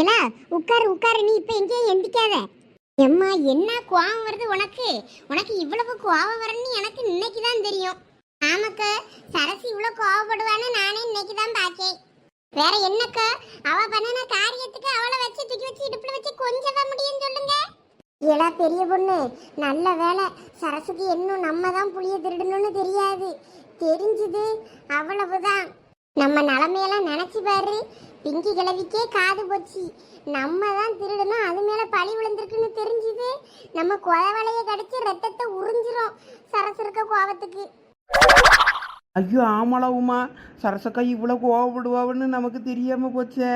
ஏலா உட்காரு உட்காரு நீ இப்போ எங்கேயும் எந்திக்காத. எம்மா என்ன கோவம் வருது உனக்கு? உனக்கு இவ்வளவு கோவம் வரும்னு எனக்கு இன்னைக்கு தான் தெரியும். ஆமாக்கா சரசி இவ்வளோ கோவப்படுவான்னு நானே இன்னைக்கு தான் பாக்கேன். வேற என்னக்கா? அவ பண்ணின காரியத்துக்கு அவளை வச்சு தூக்கி வச்சு இடுப்புல வச்சு கொஞ்சம் முடியும் முடியும்னு சொல்லுங்க. ஏலா பெரிய பொண்ணு நல்ல வேலை சரசுக்கு இன்னும் நம்ம தான் புளிய திருடணும்னு தெரியாது. தெரிஞ்சுது அவ்வளவுதான். நம்ம நிலமையெல்லாம் நினைச்சு பாரு. பிங்கி கிழவிக்கே காது போச்சு. நம்ம தான் திருடணும். அது மேல பழி விழுந்திருக்குன்னு தெரிஞ்சுது. நம்ம கொலவலைய கடிச்சு ரத்தத்தை உறிஞ்சிரும். சரசிருக்க கோபத்துக்கு. ஐயோ ஆமாளா உமா. சரசக்கா இவ்வளோ கோவப்படுவான்னு நமக்கு தெரியாம போச்சே.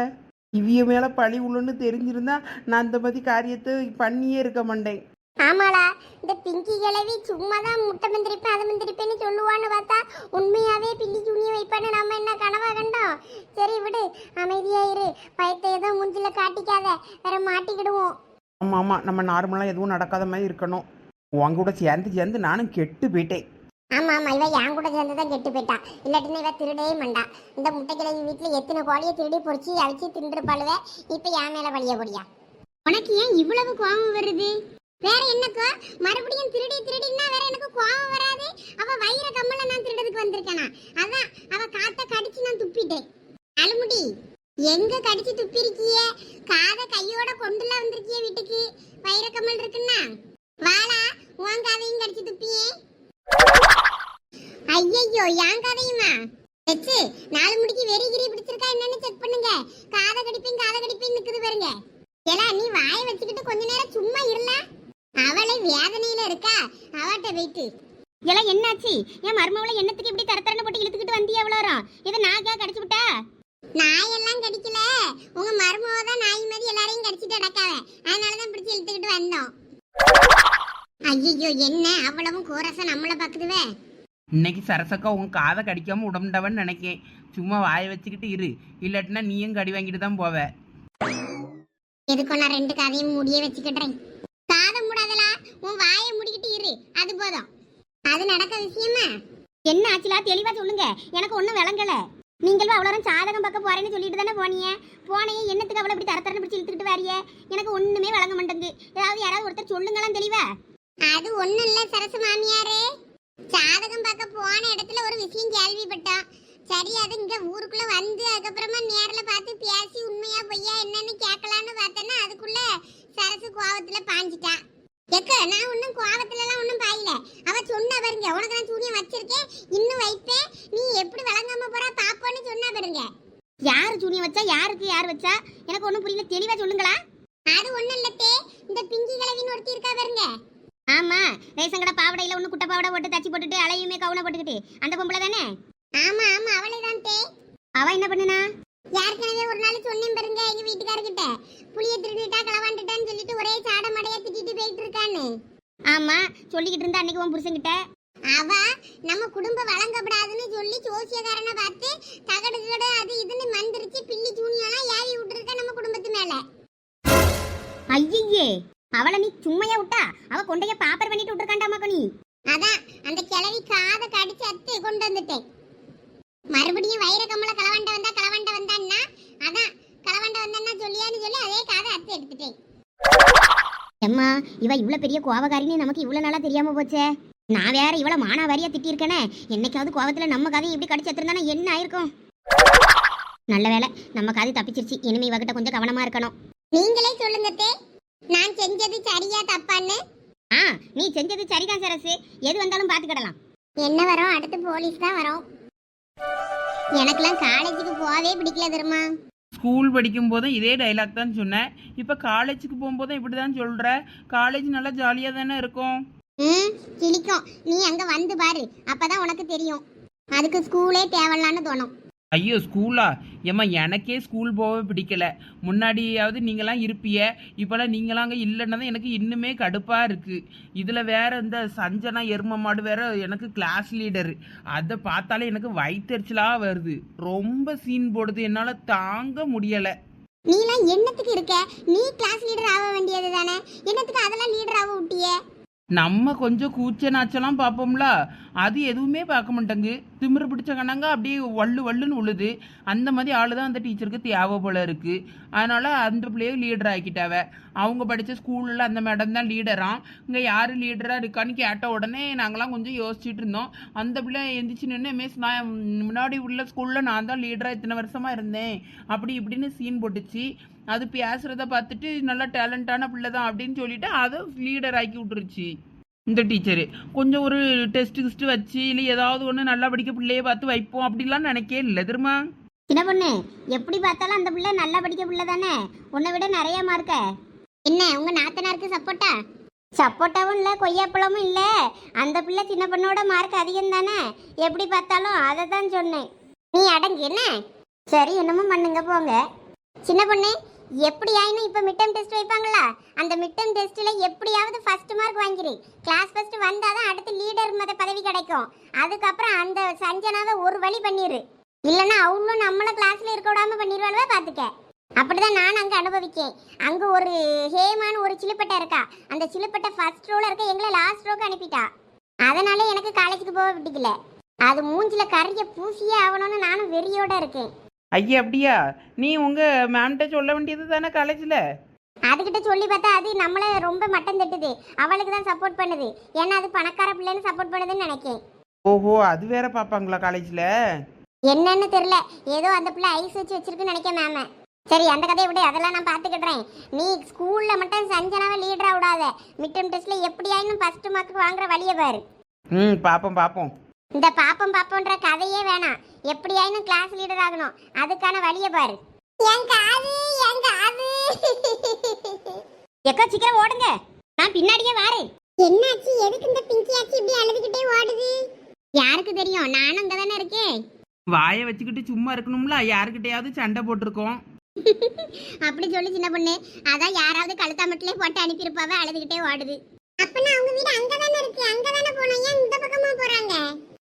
இவிய மேல பழி உள்ளுன்னு தெரிஞ்சிருந்தா நான் அந்த மாதிரி காரியத்தை பண்ணியே இருக்க மாட்டேன். ஆமாடா இந்த பிங்கி கிழவி சும்மா தான் முட்டை மந்திரிப்பேன் அதை மந்திரிப்பேன்னு சொல்லுவான்னு பார்த்தா உண்மையாவே பில்லி துணியை வைப்பான்னு நம்ம என்ன கனவா கண்டோம்? சரி விடு அமைதியா இரு பயத்தை ஏதோ மூஞ்சில காட்டிக்காத வேற மாட்டிக்கிடுவோம். ஆமாம் ஆமாம் நம்ம நார்மலாக எதுவும் நடக்காத மாதிரி இருக்கணும். உங்க கூட சேர்ந்து சேர்ந்து நானும் கெட்டு போயிட்டேன். ஆமா ஆமா இவ என் கூட சேர்ந்து தான் கெட்டு போயிட்டா. இல்லாட்டினா இவ திருடவே மாட்டா. இந்த முட்டை கிழவி வீட்டுல எத்தனை கோழியை திருடி பொறிச்சு அழிச்சு தின்றுப்பாளுவ இப்ப என் மேல பழிய பொடியா? உனக்கு ஏன் இவ்வளவு கோபம் வருது? வேற என்னக்கா? மறுபடியும் திருடி திருடினா வேற எனக்கு கோபம் வராது. அவ வயிற கம்மல நான் திருடதுக்கு வந்திருக்கேனா? அதான் அவ காத்த கடிச்சு நான் துப்பிட்டேன். அழுமுடி எங்க கடிச்சு துப்பிருக்கிய? காத கையோட கொண்டுல வந்திருக்கிய வீட்டுக்கு? வயிற கம்மல் இருக்குன்னா? வாளா உன் காதையும் கடிச்சு துப்பியே. ஐயையோ ஏன் கதையுமா? வச்சு நாலு முடிக்கு வெறி கிரி பிடிச்சிருக்கா என்னன்னு செக் பண்ணுங்க. காதை கடிப்பேன் காதை கடிப்பேன் நிக்குது பாருங்க. ஏலா நீ வாயை வச்சுக்கிட்டு கொஞ்ச நேரம் சும்மா இருந்தா அவளை வேதனையில இருக்கா? அவட்ட போயிட்டு எல்லாம் என்னாச்சு? என் மருமவளை என்னத்துக்கு இப்படி தரத்தரன்னு போட்டு இழுத்துக்கிட்டு வந்தியா அவ்வளோ இதை நாக்கா கடிச்சு விட்டா? நாயெல்லாம் கடிக்கல. உங்க மருமவ தான் நாய் மாதிரி எல்லாரையும் கடிச்சிட்டு அடக்காவ அதனாலதான் பிடிச்சு இழுத்துக்கிட்டு வந்தோம். ஐயோ என்ன? அவ்வளவும் கோரசா நம்மள பாக்குதுவே? இன்னைக்கு சரசக்கா உன் காதை கடிக்காம உடம்புண்டவன்னு நினைக்கேன். சும்மா வாயை வச்சுக்கிட்டு இரு. இல்லாட்டினா நீயும் கடி வாங்கிட்டு தான் போவ. எதுக்கும் நான் ரெண்டு காதையும் முடிய வச்சுக்கிட்டேன் உன் வாயை முடிக்கிட்டு இரு. அது போதும். அது நடக்க விஷயமா? என்ன ஆச்சுலா? தெளிவா சொல்லுங்க. எனக்கு ஒன்றும் விளங்கல. நீங்கள் அவ்வளோ சாதகம் பார்க்க போறேன்னு சொல்லிட்டு தானே போனீங்க? போனையே என்னத்துக்கு அவ்வளோ இப்படி தரத்தரன்னு பிடிச்சி இழுத்துக்கிட்டு வாரிய? எனக்கு ஒன்றுமே விளங்க மாட்டேங்குது. ஏதாவது யாராவது ஒருத்தர் சொல்லுங்களாம் தெளிவா? அது ஒன்றும் இல்லை சரசு மாமியாரே. சாதகம் பார்க்க போன இடத்துல ஒரு விஷயம் கேள்விப்பட்டோம். சரி அது இங்க ஊருக்குள்ள வந்து அதுக்கப்புறமா நேர்ல பார்த்து பேசி உண்மையா பொய்யா என்னன்னு கேட்கலான்னு பார்த்தேன்னா அதுக்குள்ள சரசு கோவத்துல பாஞ்சிட்டான் எக்க நான் ஒன்னும் கோவத்துல எல்லாம் ஒன்னும் பாயல. அவ சொன்னா பாருங்க உனக்கு நான் சூனியம் வச்சிருக்கேன் இன்னும் வைப்பேன். நீ எப்படி விளங்காம போறா பாப்போன்னு சொன்னா பாருங்க. யாரு சூனியம் வச்சா யாருக்கு யார் வச்சா? எனக்கு ஒண்ணும் புரியல தெளிவா சொல்லுங்களா? அது ஒண்ணும் இல்லத்தே இந்த பிங்கி கிழவின்னு ஒருத்தி இருக்கா பாருங்க. ஆமா ரேஷன் கடை பாவடையில ஒண்ணு குட்டை பாவடை போட்டு தச்சு போட்டுட்டு அலையுமே கவுன போட்டுக்கிட்டு அந்த பொம்பளை தானே? ஆமா ஆமா அவளே தான் தே. அவ என்ன பண்ணுனா? ஏற்கனவே ஒரு நாள் சொன்னேன் பாருங்க எங்க வீட்டுக்காரர்கிட்ட. புளிய திருடிட்டா களவாண்டுட்டான்னு சொல்லிட்டு ஒரே சாட மடையா திட்டிட்டு போயிட்டு இருக்கான்னு ஆமா சொல்லிக்கிட்டு இருந்தா அன்னைக்கு உன் புருஷன்கிட்ட. அவ நம்ம குடும்பம் வழங்கப்படாதுன்னு சொல்லி ஜோசியக்காரனை பார்த்து தகடு தகடு அது இதுன்னு மந்திரிச்சு பில்லி சூனியெல்லாம் ஏவி விட்டுருக்க நம்ம குடும்பத்து மேல. ஐயே அவளை நீ சும்மையா விட்டா? அவ கொண்டைய பாப்பர் பண்ணிட்டு விட்டுருக்காண்டாமாக்க நீ அதான் அந்த கிழவி காத கடிச்சு அத்து கொண்டு வந்துட்டேன். மறுபடியும் வைர கம்மல களவண்ட வந்தா களவண்ட வந்தான்னா? அதான் களவண்ட வந்தான்னா சொல்லியான்னு சொல்லி அதே காதை அத்து எடுத்துட்டேன். எம்மா இவ இவ்வளவு பெரிய கோவக்காரின்னு நமக்கு இவ்வளவு நாளா தெரியாம போச்சே. நான் வேற இவ்வளவு மானாவாரியா திட்டியிருக்கேனே என்னைக்காவது கோவத்துல நம்ம கதையை இப்படி கடிச்சு எடுத்திருந்தானா என்ன ஆயிருக்கும்? நல்ல வேலை நம்ம கதை தப்பிச்சிருச்சு. இனிமே இவகிட்ட கொஞ்சம் கவனமா இருக்கணும். நீங்களே சொல்லுங்க நான் செஞ்சது சரியா தப்பான்னு? ஆ நீ செஞ்சது சரிதான் சரசு. எது வந்தாலும் பாத்துக்கிடலாம். என்ன வரும்? அடுத்து போலீஸ் தான் வரும். எனக்கெல்லாம் காலேஜுக்கு போகவே பிடிக்கல தெரியுமா? ஸ்கூல் படிக்கும் போதும் இதே டைலாக் தான் சொன்னேன். இப்போ காலேஜுக்கு போகும்போதும் இப்படி தான் சொல்கிற காலேஜ் நல்லா ஜாலியாக தானே இருக்கும். ம் கிளிக்கும் நீ அங்கே வந்து பாரு. அப்பதான் உனக்கு தெரியும். அதுக்கு ஸ்கூலே தேவையில்லான்னு தோணும். ஐயோ ஸ்கூலா ஏம்மா எனக்கே ஸ்கூல் போக பிடிக்கல. முன்னாடியாவது நீங்களாம் இருப்பிய. இப்போலாம் நீங்களாம் அங்கே இல்லைன்னா தான் எனக்கு இன்னுமே கடுப்பாக இருக்குது இதில் வேறு இந்த சஞ்சனா எரும மாடு வேற எனக்கு கிளாஸ் லீடரு அதை பார்த்தாலே எனக்கு வயிற்றுச்சலாக வருது. ரொம்ப சீன் போடுது. என்னால் தாங்க முடியலை. நீலாம் என்னத்துக்கு இருக்க? நீ கிளாஸ் லீடர் ஆக வேண்டியது தானே என்னத்துக்கு அதெல்லாம் லீடர் ஆக விட்டியே? நம்ம கொஞ்சம் கூச்ச நாச்சலாம் பார்ப்போம்ல. அது எதுவுமே பார்க்க மாட்டேங்கு திமிரு பிடிச்ச கண்ணாங்க அப்படியே வள்ளு வள்ளுன்னு உழுது. அந்த மாதிரி ஆள் தான் அந்த டீச்சருக்கு தேவை போல இருக்கு. அதனால அந்த பிள்ளையை லீடர் ஆக்கிட்டாவ. அவங்க படித்த ஸ்கூலில் அந்த மேடம் தான் லீடராம் இங்கே யார் லீடராக இருக்கான்னு கேட்ட உடனே நாங்களாம் கொஞ்சம் யோசிச்சுட்டு இருந்தோம். அந்த பிள்ளை எந்திரிச்சு நின்று மிஸ் நான் முன்னாடி உள்ள ஸ்கூலில் நான் தான் லீடராக இத்தனை வருஷமாக இருந்தேன். அப்படி இப்படின்னு சீன் போட்டுச்சு. அது பேசுகிறத பார்த்துட்டு நல்லா டேலண்டான பிள்ளை தான் அப்படின்னு சொல்லிட்டு அதை லீடர் ஆக்கி விட்டுருச்சு இந்த டீச்சரு. கொஞ்சம் ஒரு டெஸ்ட் கிஸ்ட் வச்சு இல்லை ஏதாவது ஒன்று நல்லா படிக்க பிள்ளைய பார்த்து வைப்போம் அப்படிலாம் நினைக்கே இல்லை. திருமா சின்ன பொண்ணு எப்படி பார்த்தாலும் அந்த பிள்ளை நல்லா படிக்க பிள்ளை தானே? உன்னை விட நிறைய மார்க்க என்ன உங்க நாத்தனாருக்கு சப்போட்டா சப்போட்டாவும் இல்லை கொய்யாப்பழமும் இல்லை. அந்த பிள்ளை சின்ன பொண்ணோட மார்க் அதிகம் தானே? எப்படி பார்த்தாலும் அதை தான் சொன்னேன். நீ அடங்கு என்ன? சரி என்னமோ பண்ணுங்க போங்க. சின்ன பொண்ணு எப்படி ஆயினும் இப்போ மிட் டெஸ்ட் வைப்பாங்களா? அந்த மிட் டெஸ்ட்டில் எப்படியாவது ஃபர்ஸ்ட் மார்க் வாங்கிரு. கிளாஸ் ஃபர்ஸ்ட் வந்தால் தான் அடுத்து லீடர் மத பதவி கிடைக்கும். அதுக்கப்புறம் அந்த சஞ்சனாவை ஒரு வழி பண்ணிடு இல்லைன்னா அவளும் நம்மள கிளாஸில் இருக்க விடாமல் பண்ணிடுவாளுவே பார்த்துக்க அப்படிதான் நான் அங்கே அனுபவிக்கேன். அங்கே ஒரு ஹேமான்னு ஒரு சிலுப்பட்டை இருக்கா? அந்த சிலுப்பட்டை ஃபர்ஸ்ட் ரோவில் இருக்க எங்களை லாஸ்ட் ரோக்கு அனுப்பிட்டா. அதனால எனக்கு காலேஜுக்கு போக விட்டுக்கல அது மூஞ்சில கரிய பூசியே ஆகணும்னு நானும் வெறியோட இருக்கேன். ஐயா அப்படியா? நீ உங்கள் மேம்கிட்ட சொல்ல வேண்டியது தானே காலேஜில் அதுகிட்ட சொல்லி பார்த்தா அது நம்மளை ரொம்ப மட்டம் தட்டுது. அவளுக்கு தான் சப்போர்ட் பண்ணுது. ஏன்னா அது பணக்கார பிள்ளைன்னு சப்போர்ட் பண்ணுதுன்னு நினைக்கேன். ஓஹோ அது வேற பார்ப்பாங்களா காலேஜில் என்னன்னு தெரியல. ஏதோ அந்த பிள்ளை ஐஸ் வச்சு வச்சிருக்குன்னு நினைக்க மேம சரி அந்த கதையை விட. அதெல்லாம் நான் பார்த்துக்கிடுறேன். நீ ஸ்கூல்ல மட்டும் சஞ்சனாவை லீடரா விடாத. மிட்டம் டெஸ்ட்ல எப்படியாயினும் ஃபர்ஸ்ட் மார்க் வாங்குற வழியை பாரு. ம் பார்ப்போம் பார்ப்போம். இந்த பாப்பம் பாப்போன்ற கதையே வேணாம். எப்படியாயினும் கிளாஸ் லீடர் ஆகணும். அதுக்கான வழியை பாரு. என் காது என் காது. எக்கா சீக்கிரம் ஓடுங்க. நான் பின்னாடியே வாரேன். என்னாச்சு? எதுக்கு இந்த பிங்கி ஆச்சு இப்படி அழுதுகிட்டே ஓடுது? யாருக்கு தெரியும்? நானும் அங்க தானே இருக்கேன். வாயை வச்சுக்கிட்டு சும்மா இருக்கணும்ல? யாருக்கிட்டையாவது சண்டை போட்டிருக்கோம். அப்படி சொல்லி சின்ன பொண்ணு. அதான் யாராவது கழுத்தா மட்டிலே போட்டு அனுப்பியிருப்பாவ அழுதுகிட்டே ஓடுது. அப்பனா அவங்க வீடு அங்கதானே இருக்கு? அங்கதானே போனோம் ஏன் இந்த பக்கமா போறாங்க?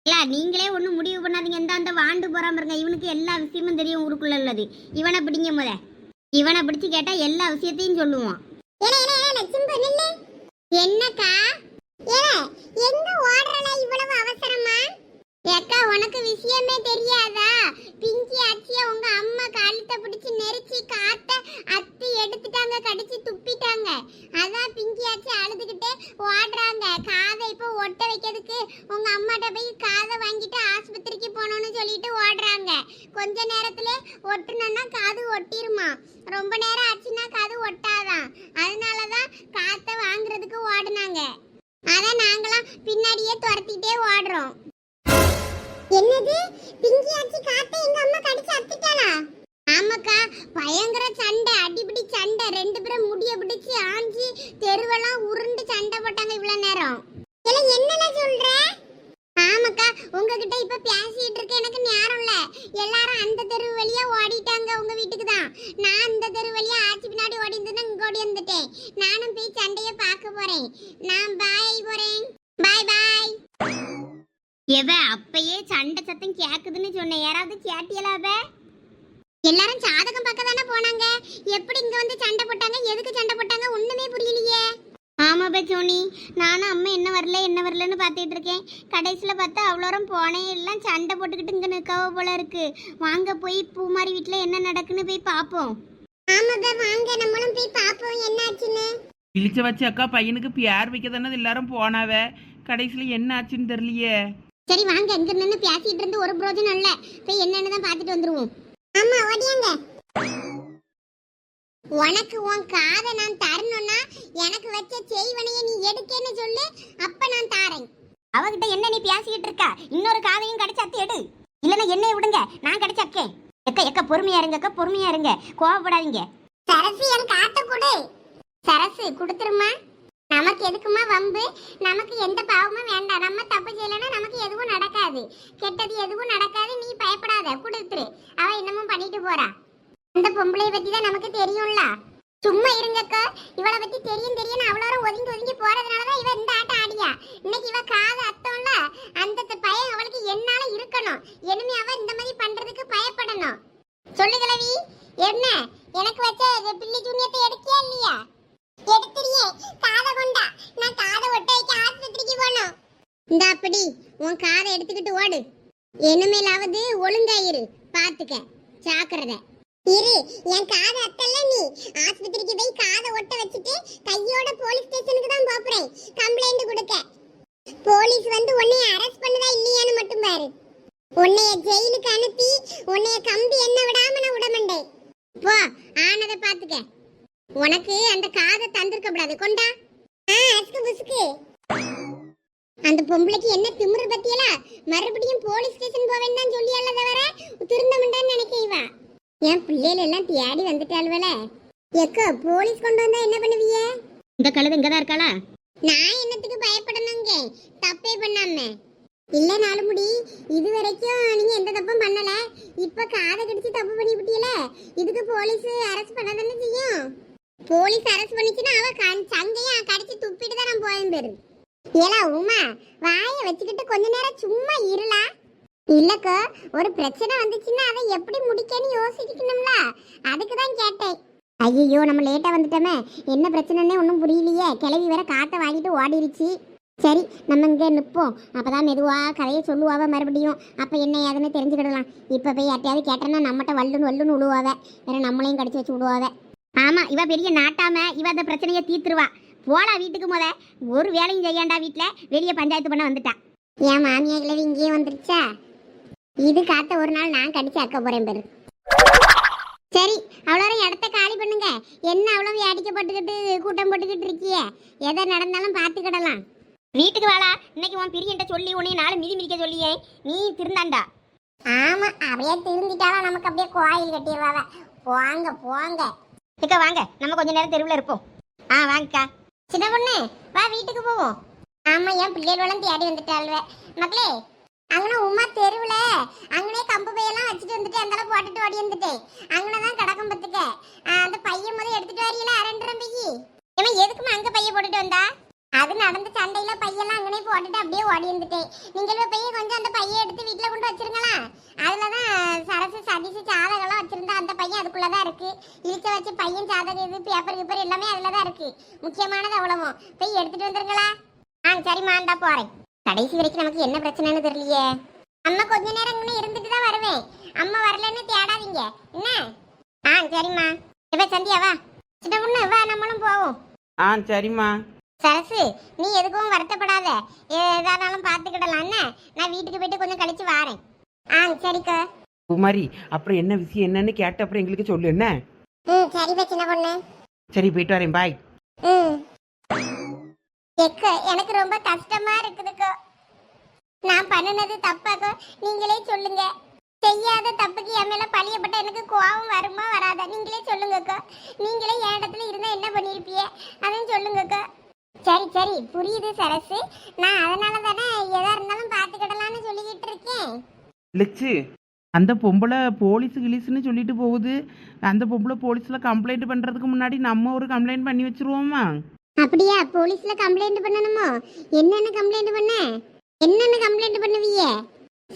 இல்ல நீங்களே ஒண்ணும் முடிவு பண்ணாதீங்க. எந்த அந்த வாண்டு போறான் பாருங்க. இவனுக்கு எல்லா விஷயமும் தெரியும் ஊருக்குள்ள உள்ளது. இவனை பிடிங்க முத. இவனை பிடிச்சு கேட்டா எல்லா விஷயத்தையும் சொல்லுவான். என்னக்கா? எங்க ஓடுறல இவ்வளவு அவசரமா? ஏக்கா உனக்கு விஷயமே தெரியாதா? பிங்கி அச்சிய உங்க அம்மா கழுத்தை பிடிச்சு நெரிச்சு காத்த அத்தி எடுத்துட்டாங்க கடிச்சு துப்பிட்டாங்க. அதான் பிங்கி அச்சி அழுதுகிட்டே ஓடுற ஒட்ட வைக்கிறதுக்கு உங்க அம்மாட்ட போய் காதை வாங்கிட்டு ஆஸ்பத்திரிக்கு போகணும்னு சொல்லிட்டு ஓடுறாங்க. கொஞ்ச நேரத்துல ஒட்டுனோன்னா காது ஒட்டிருமா? ரொம்ப நேரம் ஆச்சுன்னா காது ஒட்டாதான். அதனாலதான் காத்தை வாங்குறதுக்கு ஓடுனாங்க. அதான் நாங்களாம் பின்னாடியே துரத்திட்டே ஓடுறோம். என்னது? பிங்கி ஆச்சு காத்தை எங்க அம்மா கடிச்சு அத்துட்டாளா ஆமாக்கா பயங்கர சண்டை அடிபிடி சண்டை. ரெண்டு பேரும் முடிய பிடிச்சு ஆஞ்சி தெருவெல்லாம் உருண்டு சண்டை போட்டாங்க இவ்வளவு நேரம் இல்ல என்னல சொல்ற ஆமாக்கா உங்ககிட்ட இப்ப பேசிட்டு இருக்க எனக்கு நேரம் இல்ல. எல்லாரும் அந்த தெரு வழியா ஓடிட்டாங்க உங்க வீட்டுக்கு தான். நான் அந்த தெரு வழியா ஆச்சு பின்னாடி ஓடி இருந்தேன் இங்க ஓடி வந்துட்டேன். நானும் போய் சண்டைய பார்க்க போறேன். நான் பாய் போறேன். பாய் பாய் எவ அப்பயே சண்டை சத்தம் கேக்குதுன்னு சொன்ன. யாராவது கேட்டியலாவ எல்லாரும் சாதகம் பார்க்க தானே போனாங்க. எப்படி இங்க வந்து சண்டை போட்டாங்க? எதுக்கு சண்டை போட்டாங்க? ஒண்ணுமே புரியலையே. ஆமா பே சோனி. நானும் அம்மா என்ன வரல என்ன வரலன்னு பார்த்துட்டு இருக்கேன். கடைசியில் பார்த்தா அவ்வளோரம் போனேன் எல்லாம் சண்டை போட்டுக்கிட்டு இங்கே நிற்கவோ போல இருக்கு. வாங்க போய் பூமாரி வீட்டில் என்ன நடக்குன்னு போய் பார்ப்போம். ஆமாப்பா வாங்க. நம்மளும் போய் பார்ப்போம். என்னாச்சுன்னு? இழிச்ச வச்ச அக்கா பையனுக்கு பேர் வைக்க தானே எல்லாரும் போனாவ? கடைசியில் என்ன ஆச்சுன்னு தெரியலையே. சரி வாங்க. எங்க நின்று பேசிட்டு இருந்து ஒரு பிரோஜனம் இல்ல. போய் என்னன்னு தான் பார்த்துட்டு வந்துருவோம். ஆமா ஓடியாங்க. உனக்கு உன் காதை நான் தரணும்னா எனக்கு வச்ச செய்வனைய நீ எடுக்கேன்னு சொல்லு அப்ப நான் தாரேன். அவகிட்ட என்ன நீ பேசிக்கிட்டு இருக்க? இன்னொரு காதையும் கிடைச்சாத்து எடு. இல்லைன்னா என்னைய விடுங்க நான் கிடைச்சாக்கேன் எக்க எக்க பொறுமையா இருங்க அக்கா பொறுமையா இருங்க. கோவப்படாதீங்க. சரசு என் காட்ட கொடு. சரசு கொடுத்துருமா நமக்கு எதுக்குமா வம்பு? நமக்கு எந்த பாவமும் வேண்டாம். நம்ம தப்பு செய்யலைன்னா நமக்கு எதுவும் நடக்காது. கெட்டது எதுவும் நடக்காது. நீ பயப்படாத. கொடுத்துரு அவ என்னமோ பண்ணிட்டு போறா. அந்த பொம்பளைய பத்தி தான் நமக்கு தெரியும்ல. சும்மா இருங்கக்கா. இவளை பத்தி தெரியும் தெரியும் அவ்வளோ ஒதுங்கி ஒதுங்கி போறதுனாலதான் இவ இந்த ஆட்டம் ஆடியா. இன்னைக்கு இவ காது அத்தம்ல. அந்த பயம் அவளுக்கு என்னால இருக்கணும். இனிமே அவ இந்த மாதிரி பண்றதுக்கு பயப்படணும். சொல்லு கிழவி என்ன? எனக்கு வச்ச பில்லி சூன்யத்தை எடுக்கியா இல்லையா? எடுத்துறியே. காதை கொண்டா. நான் காதை ஒட்ட வைக்க இந்த அப்படி உன் காதை எடுத்துக்கிட்டு ஓடு. இனிமேலாவது ஒழுங்காயிரு பாத்துக்க. ஜாக்கிரதை. இரு என் காதை அத்தல்ல நீ. ஆஸ்பத்திரிக்கு போய் காதை ஒட்ட வச்சுட்டு கையோட போலீஸ் ஸ்டேஷனுக்கு தான் போறேன் கம்ப்ளைண்ட் கொடுக்க. போலீஸ் வந்து உன்னைய அரெஸ்ட் பண்ணதா இல்லையான்னு மட்டும் பாரு. உன்னைய ஜெயிலுக்கு அனுப்பி உன்னைய கம்பி என்ன விடாம நான் விடமாட்டேன் போ ஆனதை பாத்துக்க. உனக்கு அந்த காதை தந்திருக்க கூடாது. கொண்டா. ஆ அஸ்கு புஸ்கு. அந்த பொம்பளைக்கு என்ன திமிரு பத்தியலா? மறுபடியும் போலீஸ் ஸ்டேஷன் போவேன்னு தான் சொல்லியால தவிர திருந்த மாட்டான்னு நினைக்க இவா. என் பிள்ளைகள் எல்லாம் தேடி வந்துட்டாள்வல எக்கோ போலீஸ் கொண்டு வந்தா என்ன பண்ணுவீங்க இந்த கழுது இங்கதான் இருக்காளா? நான் என்னத்துக்கு பயப்படணுங்க தப்பே பண்ணாம. இல்ல நாலுமுடி இது வரைக்கும் நீங்க எந்த தப்பும் பண்ணல. இப்ப காதை கடிச்சு தப்பு பண்ணி விட்டீல இதுக்கு போலீஸ் அரெஸ்ட் பண்ண தானே செய்யும்? போலீஸ் அரெஸ்ட் பண்ணிச்சுன்னா அவ கண் சங்கையா கடிச்சு துப்பிட்டு தான் நான் பேரு. ஏலா உமா வாயை வச்சுக்கிட்டு கொஞ்ச நேரம் சும்மா இருளா இல்லக்கா ஒரு பிரச்சனை வந்துச்சுன்னா அதை எப்படி முடிக்கன்னு யோசிக்கணும்ல? அதுக்கு தான் கேட்டேன். ஐயோ நம்ம லேட்டா வந்துட்டோமே. என்ன பிரச்சனைன்னே ஒன்றும் புரியலையே. கிளவி வேற காட்டை வாங்கிட்டு ஓடிருச்சு. சரி நம்ம இங்கே நிற்போம் அப்பதான் மெதுவா கதையை சொல்லுவாவ மறுபடியும். அப்போ என்ன ஏதுன்னு தெரிஞ்சுக்கிடலாம். இப்போ போய் யார்ட்டையாவது கேட்டேன்னா நம்மகிட்ட வல்லுன்னு வல்லுன்னு விழுவாவ வேற நம்மளையும் கடிச்சு வச்சு விடுவாவ ஆமா இவ பெரிய நாட்டாம இவ அந்த பிரச்சனையை தீர்த்துருவா. போடா வீட்டுக்கு முத. ஒரு வேலையும் செய்யாண்டா வீட்டில் வெளியே பஞ்சாயத்து பண்ண வந்துட்டா. என் மாமியா கிளவி இங்கேயே வந்துருச்சா? இது காத்த ஒரு நாள் நான் கடிச்சு அக்க போறேன் பேரு. சரி அவ்வளோ இடத்த காலி பண்ணுங்க. என்ன அவ்வளவு அடிக்கப்பட்டுக்கிட்டு கூட்டம் போட்டுக்கிட்டு இருக்கிய? எதை நடந்தாலும் பார்த்துக்கிடலாம். வீட்டுக்கு வாடா. இன்னைக்கு உன் பிரியன்ட்ட சொல்லி உன்னை நாலு மிதி மிதிக்க சொல்லியே. நீ திருந்தாண்டா. ஆமா அப்படியே திருந்திட்டாலும் நமக்கு அப்படியே கோயில் கட்டிடுவாவ. போங்க போங்க. இக்கா வாங்க. நம்ம கொஞ்ச நேரம் தெருவில் இருப்போம். ஆ வாங்கக்கா. சின்ன பொண்ணு வா வீட்டுக்கு போவோம். ஆமா என் பிள்ளைகளும் தேடி வந்துட்டாள்வே. மக்களே அங்கன உமா தெருவுல. அங்கனே கம்பு பையெல்லாம் வச்சுட்டு வந்துட்டு அந்த போட்டுட்டு ஓடி வந்துட்டேன். அங்கனதான் தான் கிடக்கும் பத்துக்க. அந்த பையன் முதல் எடுத்துட்டு வரீங்களா ரெண்டு பையி ஏமா எதுக்குமா அங்க பைய போட்டுட்டு வந்தா? அது நடந்த சண்டையில பையெல்லாம் அங்கனே போட்டுட்டு அப்படியே ஓடி வந்துட்டேன். நீங்கள் பைய கொஞ்சம் அந்த பைய எடுத்து வீட்டுல கொண்டு வச்சிருங்களா? அதுலதான் சரசு சதீஷ் சாதகம்லாம் வச்சிருந்தா அந்த பையன் அதுக்குள்ளதான் இருக்கு. இழுக்க வச்சு பையன் சாதகம் இது பேப்பர் கிப்பர் எல்லாமே அதுலதான் இருக்கு. முக்கியமானது அவ்வளவும். போய் எடுத்துட்டு வந்துருங்களா? ஆ சரிம்மா இந்தா போறேன். கடைசி வரைக்கும் நமக்கு என்ன பிரச்சனைன்னு தெரியலையே. அம்மா கொஞ்ச நேரம் இங்கே இருந்துட்டு தான் வருவேன். அம்மா வரலன்னு தேடாதீங்க. என்ன? ஆ சரிம்மா. இப்ப சந்தியா வா. சின்ன பொண்ணு வா நம்மளும் போவோம். ஆ சரிம்மா. சரசு நீ எதுக்கும் வருத்தப்படாத. ஏதானாலும் பார்த்துக்கிடலாம். என்ன? நான் வீட்டுக்கு போயிட்டு கொஞ்சம் கழிச்சு வாரேன். ஆ சரிக்கா. குமாரி அப்புறம் என்ன விஷயம் என்னன்னு கேட்ட அப்புறம் எங்களுக்கு சொல்லு என்ன? ம் சரிப்பா சின்ன பொண்ணு. சரி போயிட்டு வரேன். பாய். ம். எக்க எனக்கு ரொம்ப கஷ்டமா இருக்குதுக்கோ நான் பண்ணினது தப்பாக்கோ நீங்களே சொல்லுங்க. செய்யாத தப்புக்கு என் மேல பழியப்பட்ட எனக்கு கோபம் வருமா வராதா? நீங்களே சொல்லுங்கக்கா நீங்களே என் இடத்துல இருந்தா என்ன பண்ணிருப்பீங்க? அதையும் சொல்லுங்கக்க சரி சரி. புரியுது சரசு. நான் அதனால தானே எதா இருந்தாலும் பார்த்துக்கிடலாம்னு சொல்லிக்கிட்டு இருக்கேன். லட்சு அந்த பொம்பளை போலீஸ் கிலீஸ்னு சொல்லிட்டு போகுது. அந்த பொம்பளை போலீஸில் கம்ப்ளைண்ட் பண்ணுறதுக்கு முன்னாடி நம்ம ஒரு கம்ப்ளைண்ட் பண்ணி வச்சிருவோமா? அப்படியா? போலீஸ்ல கம்ப்ளைண்ட் பண்ணணுமோ? என்னென்ன கம்ப்ளைண்ட் பண்ண? என்னென்ன கம்ப்ளைண்ட் பண்ணுவீங்க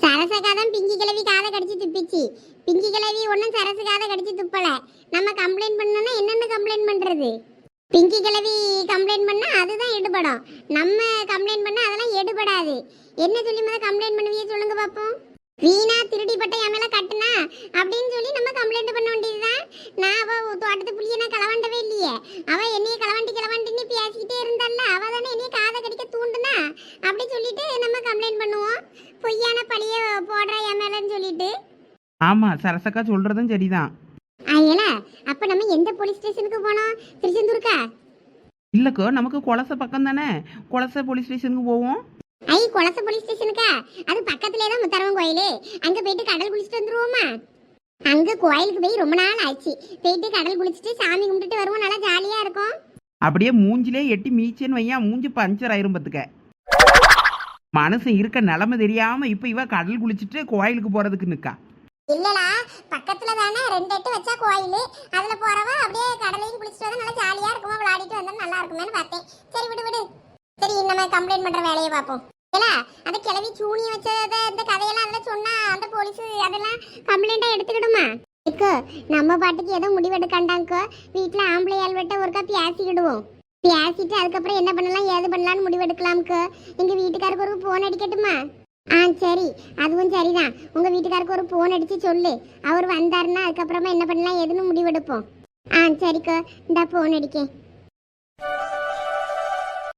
சரசக்கா தான் பிங்கி கிழவி காதை கடிச்சு துப்பிச்சு. பிங்கி கிழவி ஒன்றும் சரசு காதை கடிச்சு துப்பல. நம்ம கம்ப்ளைண்ட் பண்ணோம்னா என்னென்ன கம்ப்ளைண்ட் பண்றது? பிங்கி கிழவி கம்ப்ளைண்ட் பண்ணா அதுதான் எடுபடும். நம்ம கம்ப்ளைண்ட் பண்ணா அதெல்லாம் எடுபடாது. என்ன சொல்லி முதல்ல கம்ப்ளைண்ட் பண்ணுவீங்க சொல்லுங்க பார்ப்போம் வீணா திருடிப்பட்ட என் மேல கட்டுனா? அப்படின்னு சொல்லி நம்ம கம்ப்ளைண்ட் பண்ண வேண்டியதுதான். நான் அவ தோட்டத்து புள்ளிய நான் களவாண்டவே இல்லையே. அவ என்னைய களவாண்டி களவாண்டின்னு பேசிக்கிட்டே இருந்தால அவ தானே என்னைய காதை கடிக்க தூண்டுனா? அப்படி சொல்லிட்டு நம்ம கம்ப்ளைண்ட் பண்ணுவோம். பொய்யான பழிய போடுற என் மேலன்னு சொல்லிட்டு. ஆமாம் சரசக்கா சொல்கிறதும் சரிதான். ஐயலா அப்ப நம்ம எந்த போலீஸ் ஸ்டேஷனுக்கு போனோம்? திருச்செந்தூருக்கா? இல்லைக்கோ நமக்கு குளச பக்கம் தானே குளச போலீஸ் ஸ்டேஷனுக்கு போவோம். ஐ குளச போலீஸ் ஸ்டேஷனுக்கா அது பக்கத்துலயே தான் முத்தரவன் கோயில். அங்க போயிட்டு கடல் குளிச்சுட்டு வந்துருவோமா? அங்க கோயிலுக்கு போய் ரொம்ப நாள் ஆச்சு. போயிட்டு கடல் குளிச்சுட்டு சாமி கும்பிட்டுட்டு வருவோம். நல்லா ஜாலியா இருக்கும். அப்படியே மூஞ்சிலே எட்டி மீச்சேன்னு வையா மூஞ்சி பஞ்சர் ஆயிரும் பத்துக்க. மனுஷன் இருக்க நிலமை தெரியாம இப்ப இவ கடல் குளிச்சுட்டு கோயிலுக்கு போறதுக்கு நிக்கா. இல்லடா பக்கத்துல தானே ரெண்டு எட்டு வச்சா கோயில். அதுல போறவ அப்படியே கடலையும் குளிச்சுட்டு வந்து நல்லா ஜாலியா இருக்குமா? விளையாடிட்டு வந்தா நல்லா இருக்குமேன்னு பார்த்தேன். சரி விடு விடு. சரி நம்ம கம்ப்ளைண்ட் பண்ற வேலையை பார்ப்போம். இல்ல அந்த கிளவி சூனி வச்சத இந்த கதையெல்லாம் அதெல்லாம் சொன்னா அந்த போலீஸ் அதெல்லாம் கம்ப்ளைண்டா எடுத்துக்கிடுமா? இக்கோ நம்ம பாட்டுக்கு ஏதோ முடிவெடுக்காண்டாங்கோ. வீட்டில் ஆம்பளை ஆள்வட்ட ஒருக்கா பேசிக்கிடுவோம். பேசிட்டு அதுக்கப்புறம் என்ன பண்ணலாம் ஏது பண்ணலாம்னு முடிவெடுக்கலாம்க்கு எங்க வீட்டுக்காருக்கு ஒரு போன் அடிக்கட்டுமா? ஆ சரி. அதுவும் சரிதான். உங்க வீட்டுக்காருக்கு ஒரு போன் அடிச்சு சொல்லு. அவர் வந்தாருன்னா அதுக்கப்புறமா என்ன பண்ணலாம் ஏதுன்னு முடிவெடுப்போம். ஆ சரிக்கு. இந்தா போன் அடிக்கேன்.